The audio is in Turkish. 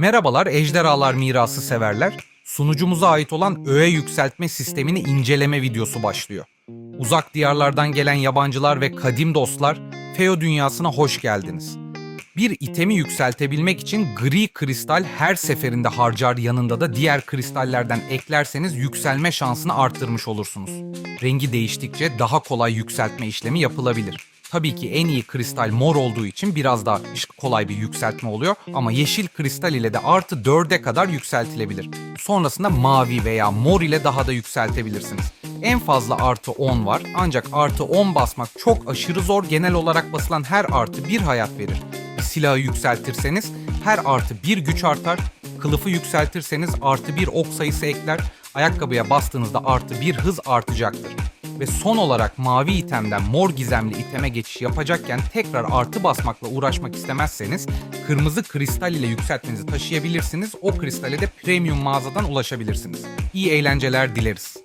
Merhabalar ejderhalar mirası severler. Sunucumuza ait olan öğe yükseltme sistemini inceleme videosu başlıyor. Uzak diyarlardan gelen yabancılar ve kadim dostlar, Feo dünyasına hoş geldiniz. Bir itemi yükseltebilmek için gri kristal her seferinde harcar yanında da diğer kristallerden eklerseniz yükselme şansını arttırmış olursunuz. Rengi değiştikçe daha kolay yükseltme işlemi yapılabilir. Tabii ki en iyi kristal mor olduğu için biraz daha kolay bir yükseltme oluyor ama yeşil kristal ile de artı 4'e kadar yükseltilebilir. Sonrasında mavi veya mor ile daha da yükseltebilirsiniz. En fazla artı 10 var ancak artı 10 basmak çok aşırı zor genel olarak basılan her artı bir hayat verir. Silahı yükseltirseniz her artı bir güç artar, kılıfı yükseltirseniz artı bir ok sayısı ekler, ayakkabıya bastığınızda artı bir hız artacaktır. Ve son olarak mavi itemden mor gizemli iteme geçiş yapacakken tekrar artı basmakla uğraşmak istemezseniz kırmızı kristal ile yükseltmenizi taşıyabilirsiniz. O kristale de premium mağazadan ulaşabilirsiniz. İyi eğlenceler dileriz.